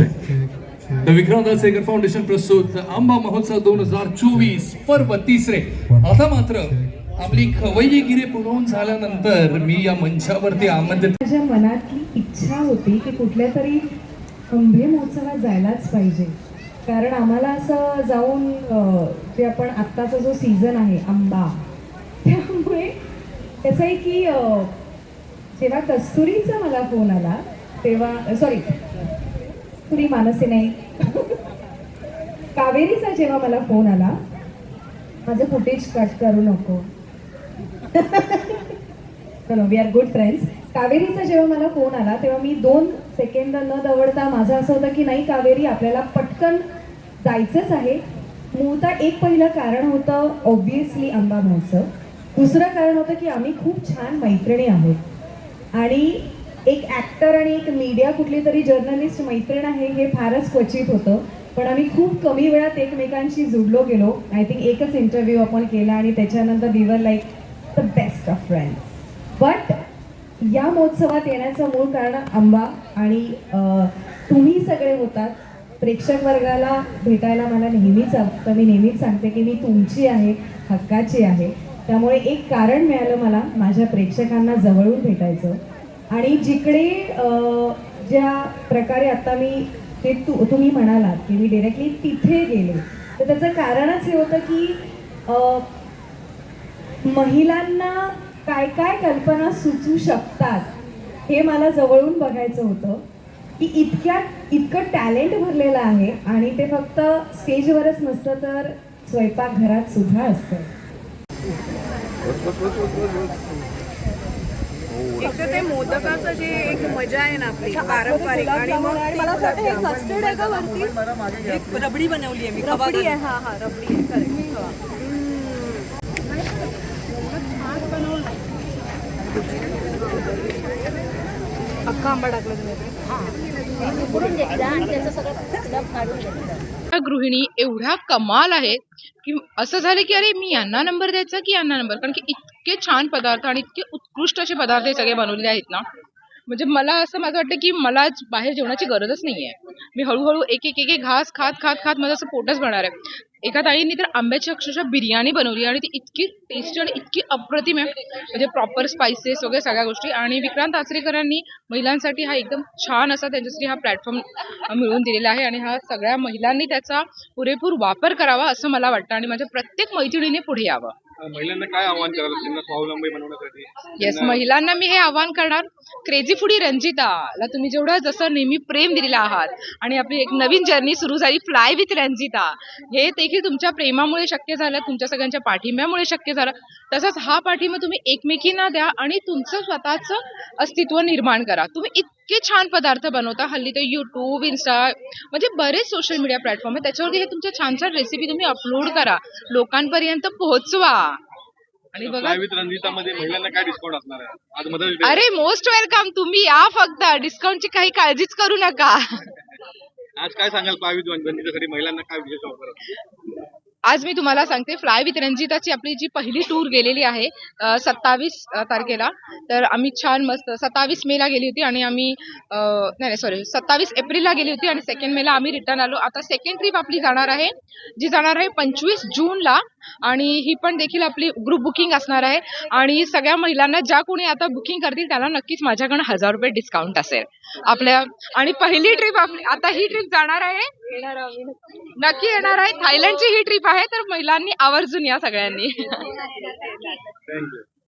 The Vikrant दासेकर foundation प्रस्तुत आंबा महोत्सव दोन हजार चोवीस पर्व तिसरे आता मात्र आपली खवय्ये गिरे पुरवून झाल्यानंतर मी या मंचावरती आमंत्रित माझ्या मनातली इच्छा होती की कुठल्या तरी आंबे महोत्सवात जायलाच पाहिजे. कारण आम्हाला असं जाऊन अं, जे आपण आत्ताचा जो सीझन आहे आंबा त्यामुळे कसं आहे की जेव्हा कस्तुरीचा मला फोन आला तेव्हा सॉरी कुणी मानसी नाही. कावेरीचा जेव्हा मला फोन आला माझं फुटेज कट करू नको. No we are good friends कावेरीचा जेव्हा मला फोन आला तेव्हा मी दोन सेकंद न दवडता माझं असं होतं की नाही कावेरी आपल्याला पटकन जायचंच आहे. मुळता एक पहिलं कारण होतं ऑब्विसली अंबा महोत्सव दुसरं कारण होतं की आम्ही खूप छान मैत्रिणी आहोत. आणि एक ॲक्टर आणि एक मीडिया कुठली तरी जर्नलिस्ट मैत्रीण आहे हे फारच क्वचित होतं. पण आम्ही खूप कमी वेळात एकमेकांशी जुडलो गेलो. आय थिंक एकच इंटरव्ह्यू आपण केला आणि त्याच्यानंतर we were like the best of friends but या महोत्सवात येण्याचं मूळ कारण आंबा आणि तुम्ही सगळे होतात. प्रेक्षक वर्गाला भेटायला मला नेहमीच आवडतं मी नेहमीच सांगते की मी तुमची आहे हक्काची आहे. त्यामुळे एक कारण मिळालं मला माझ्या प्रेक्षकांना जवळून भेटायचं. आणि जिकडे ज्या प्रकारे आता मी ते तू तुम्ही म्हणालात की मी डिरेक्टली तिथे गेले. तर त्याचं कारणच हे होतं की महिलांना काय काय कल्पना सुचू शकतात हे मला जवळून बघायचं होतं. की इतक्या इतकं टॅलेंट भरलेलं आहे आणि ते फक्त स्टेजवरच नसतं तर स्वयंपाकघरात सुद्धा असतं. एक तर ते मोदकाचं जे एक मजा आहे ना आपली पारंपरिक आणि मग मला असं वाटतं हे कस्टर्ड आहे का वरती? एक रबडी बनवली आहे मी रबडी आहे हा हा रबडी आहे correct. अख्खा आंबा टाकला तुम्ही गृहिणी एवढ्या कमाल आहेत की असं झालं की अरे मी यांना नंबर द्यायचा की यांना नंबर? कारण की इतके छान पदार्थ आणि इतके उत्कृष्ट असे पदार्थ हे सगळे बनवलेले आहेत ना. म्हणजे मला असं माझं वाटतं की मला आज बाहेर जेवणाची गरजच नाहीये. मी हळूहळू एक एक एक एक घास खात खात खात माझं असं पोटच भरणार आहे. एका ताईंनी तर आंब्याची अक्षरशः बिर्याणी बनवली आणि ती इतकी टेस्टी आणि इतकी अप्रतिम आहे. म्हणजे प्रॉपर स्पायसेस वगैरे सगळ्या गोष्टी. आणि विक्रांत आचरेकरांनी महिलांसाठी हा एकदम छान असा त्यांच्यासाठी हा प्लॅटफॉर्म मिळवून दिलेला आहे. आणि हा सगळ्या महिलांनी त्याचा पुरेपूर वापर करावा असं मला वाटतं. आणि माझ्या प्रत्येक मैत्रिणीने पुढे यावं. महिलांना काय आव्हान त्यांना स्वावलंबी बनवण्यासाठी? येस महिलांना मी हे आवाहन करणार. क्रेझी फुडी रंजिताला तुम्ही जेवढं जसं नेहमी प्रेम दिलेलं आहात आणि आपली एक नवीन जर्नी सुरू झाली फ्लाय विथ रंजिता. हे देखील तुमच्या प्रेमामुळे शक्य झालं तुमच्या सगळ्यांच्या पाठिंब्यामुळे शक्य झालं. तसंच हा पाठिंबा तुम्ही एकमेकींना द्या आणि तुमचं स्वतःचं अस्तित्व निर्माण करा. तुम्ही इतके छान पदार्थ बनवता हल्ली ते युट्यूब इन्स्टा म्हणजे बरेच सोशल मीडिया प्लॅटफॉर्म आहे त्याच्यावरती हे तुमच्या छान छान रेसिपी तुम्ही अपलोड करा. लोकांपर्यंत पोहोचवा. आणि बघा. फ्लायविथ रंजितामध्ये महिलांना काय डिस्काउंट असणार आहे? आज मदत डे अरे मोस्ट वेलकम तुम्ही. या फक्त. डिस्काउंटची काही काळजीच करू नका. आज काय सांगाल रंजितासाठी महिलांना काय विशेष ऑफर आज मी तुम्हाला सांगते फ्लाय विथ रंजिताची आपली जी पहिली टूर गेलेली आहे सत्तावीस तारखेला. तर आम्ही छान मस्त सत्तावीस मेला गेली होती आणि आम्ही नाही नाही सॉरी सत्तावीस एप्रिलला गेली होती आणि सेकंड मेला आम्ही रिटर्न आलो. आता सेकंड ट्रिप आपली जाणार आहे जी जाणार आहे पंचवीस जूनला आणि ही पण देखील आपली ग्रुप बुकिंग असणार आहे. आणि सगळ्या महिलांना ज्या कोणी आता बुकिंग करतील त्याला नक्कीच माझ्याकडनं हजार रुपये डिस्काउंट असेल. आपल्या आणि पहिली ट्रिप आपली आता ही ट्रिप जाणार आहे. नक्की येणार आहे. थायलंडची ही ट्रिप आहे तर महिलांनी आवर्जून या सगळ्यांनी. थँक्यू